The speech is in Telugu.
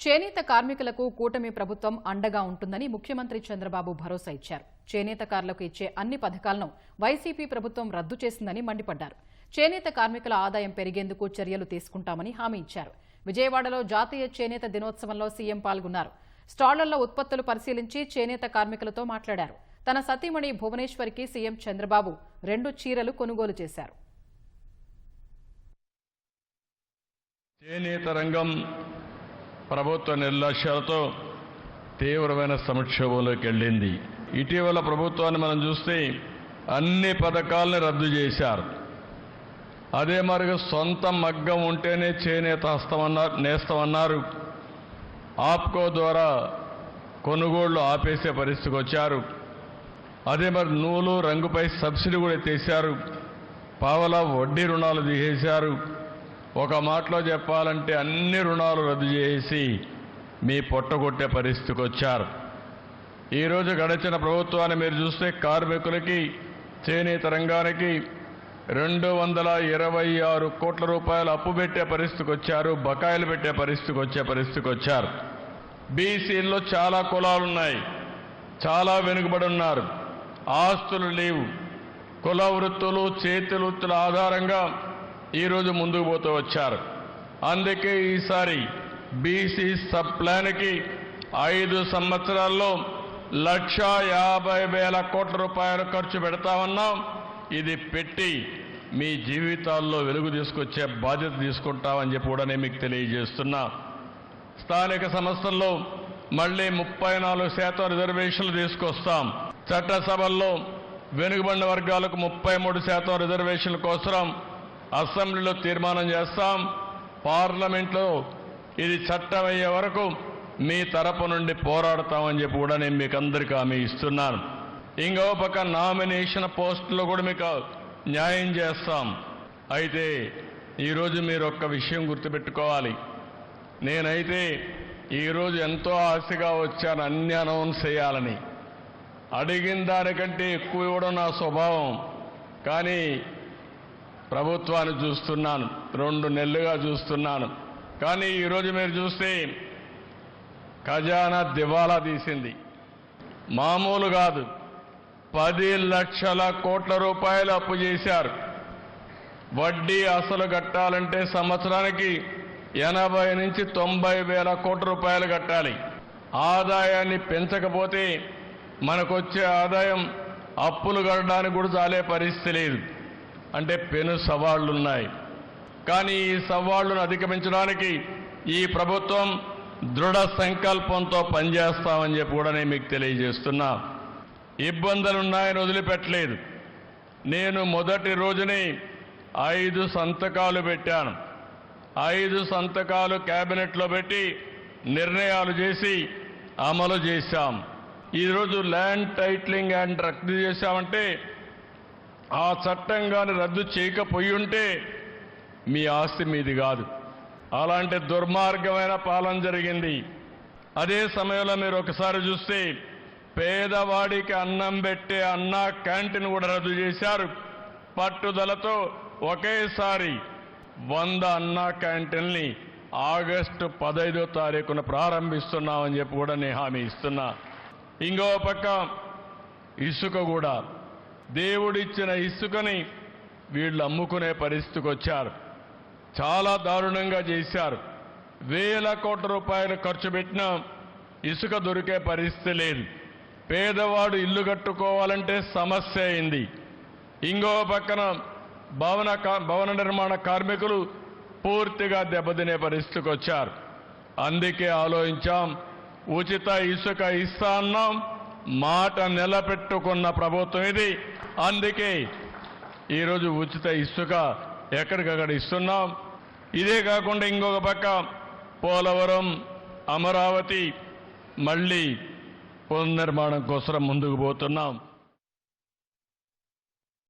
చేనేత కార్మికులకు కూటమి ప్రభుత్వం అండగా ఉంటుందని ముఖ్యమంత్రి చంద్రబాబు భరోసా ఇచ్చారు. చేనేతకారులకు ఇచ్చే అన్ని పథకాలను వైసీపీ ప్రభుత్వం రద్దు చేసిందని మండిపడ్డారు. చేనేత కార్మికుల ఆదాయం పెరిగేందుకు చర్యలు తీసుకుంటామని హామీ ఇచ్చారు. విజయవాడలో జాతీయ చేనేత దినోత్సవంలో సీఎం పాల్గొన్నారు. స్టాళ్ళలో ఉత్పత్తులు పరిశీలించి చేనేత కార్మికులతో మాట్లాడారు. తన సతీమణి భువనేశ్వరికి సీఎం చంద్రబాబు రెండు చీరలు కొనుగోలు చేశారు. చేనేత రంగం ప్రభుత్వ నిర్లక్ష్యాలతో తీవ్రమైన సంక్షోభంలోకి వెళ్ళింది. ఇటీవల ప్రభుత్వాన్ని మనం చూస్తే అన్ని పథకాలను రద్దు చేశారు. అదే మరి సొంత మగ్గం ఉంటేనే చేనేత హస్తమన్నారు నేస్తమన్నారు. ఆప్కో ద్వారా కొనుగోళ్ళు ఆపేసే పరిస్థితికి వచ్చారు. అదే మరి నూలు రంగుపై సబ్సిడీ కూడా ఎత్తేసారు పావలా వడ్డీ రుణాలు తీసేశారు. ఒక మాటలో చెప్పాలంటే అన్ని రుణాలు రద్దు చేసి మీ పొట్టగొట్టే పరిస్థితికి వచ్చారు. ఈరోజు గడిచిన ప్రభుత్వాన్ని మీరు చూస్తే కార్మికులకి చేనేత రంగానికి రెండు వందల ఇరవై ఆరు కోట్ల రూపాయలు అప్పు పెట్టే పరిస్థితికి వచ్చారు బకాయిలు పెట్టే పరిస్థితికి వచ్చే పరిస్థితికి వచ్చారు. బీసీల్లో చాలా కులాలు ఉన్నాయి చాలా వెనుకబడి ఉన్నారు. ఆస్తులు లేవు. కుల వృత్తులు చేతి వృత్తుల ఆధారంగా ఈరోజు ముందుకు పోతూ వచ్చారు. అందుకే ఈసారి బీసీ సబ్ ప్లాన్కి ఐదు సంవత్సరాల్లో లక్ష యాభై వేల కోట్ల రూపాయలు ఖర్చు పెడతా ఉన్నాం ఇది పెట్టి మీ జీవితాల్లో వెలుగు తీసుకొచ్చే బాధ్యత తీసుకుంటామని చెప్పి కూడా నేను మీకు తెలియజేస్తున్నా. స్థానిక సంస్థల్లో మళ్ళీ ముప్పై నాలుగు శాతం రిజర్వేషన్లు తీసుకొస్తాం. చట్టసభల్లో వెనుకబడిన వర్గాలకు ముప్పై మూడు శాతం రిజర్వేషన్ల కోసం అసెంబ్లీలో తీర్మానం చేస్తాం. పార్లమెంట్లో ఇది చట్టం అయ్యే వరకు మీ తరపు నుండి పోరాడతామని చెప్పి కూడా నేను మీకు అందరికీ హామీ ఇస్తున్నాను. ఇంకో పక్క నామినేషన్ పోస్టులో కూడా మీకు న్యాయం చేస్తాం. అయితే ఈరోజు మీరు ఒక్క విషయం గుర్తుపెట్టుకోవాలి. నేనైతే ఈరోజు ఎంతో ఆశగా వచ్చాను అన్ని అనౌన్స్ చేయాలని. అడిగిన దానికంటే ఎక్కువ ఇవ్వడం నా స్వభావం. కానీ ప్రభుత్వాన్ని చూస్తున్నాను. రెండు నెలలుగా చూస్తున్నాను. కానీ ఈరోజు మీరు చూస్తే ఖజానా దివాలా తీసింది. మామూలు కాదు. పది లక్షల కోట్ల రూపాయలు అప్పు చేశారు. వడ్డీ అసలు కట్టాలంటే సంవత్సరానికి ఎనభై నుంచి తొంభై వేల కోట్ల రూపాయలు కట్టాలి. ఆదాయాన్ని పెంచకపోతే మనకొచ్చే ఆదాయం అప్పులు కట్టడానికి కూడా చాలే పరిస్థితి లేదు. అంటే పెను సవాళ్ళున్నాయి కానీ ఈ సవాళ్ళను అధిగమించడానికి ఈ ప్రభుత్వం దృఢ సంకల్పంతో పనిచేస్తామని చెప్పి కూడా నేను మీకు తెలియజేస్తున్నా. ఇబ్బందులున్నాయని వదిలిపెట్టలేదు. నేను మొదటి రోజునే ఐదు సంతకాలు పెట్టాను. ఐదు సంతకాలు క్యాబినెట్లో పెట్టి నిర్ణయాలు చేసి అమలు చేశాం. ఈరోజు ల్యాండ్ టైట్లింగ్ అండ్ రద్దు చేశామంటే ఆ చట్టం కానీ రద్దు చేయకపోయి ఉంటే మీ ఆస్తి మీది కాదు. అలాంటి దుర్మార్గమైన పాలన జరిగింది. అదే సమయంలో మీరు ఒకసారి చూస్తే పేదవాడికి అన్నం పెట్టే అన్న క్యాంటీన్ కూడా రద్దు చేశారు. పట్టుదలతో ఒకేసారి వంద అన్న క్యాంటీన్ని ఆగస్టు పదైదో తారీఖున ప్రారంభిస్తున్నామని చెప్పి కూడా నేను హామీ ఇస్తున్నా. ఇంకో పక్క ఇసుక కూడా దేవుడిచ్చిన ఇసుకని వీళ్ళు అమ్ముకునే పరిస్థితికి వచ్చారు. చాలా దారుణంగా చేశారు. వేల కోట్ల రూపాయలు ఖర్చు పెట్టినా ఇసుక దొరికే పరిస్థితి లేదు. పేదవాడు ఇల్లు కట్టుకోవాలంటే సమస్య అయింది. ఇంకో పక్కన భవన కా- భవన నిర్మాణ కార్మికులు పూర్తిగా దెబ్బతినే పరిస్థితికి వచ్చారు. అందుకే ఆలోచించాం ఉచిత ఇసుక ఇస్తా అన్నాం మాట నిలబెట్టుకున్న ప్రభుత్వం ఇది. అందుకే ఈరోజు ఉచిత ఇసుక ఎక్కడికక్కడ ఇస్తున్నాం. ఇదే కాకుండా ఇంకొక పక్క పోలవరం అమరావతి మళ్ళీ పునర్నిర్మాణం కోసం ముందుకు పోతున్నాం.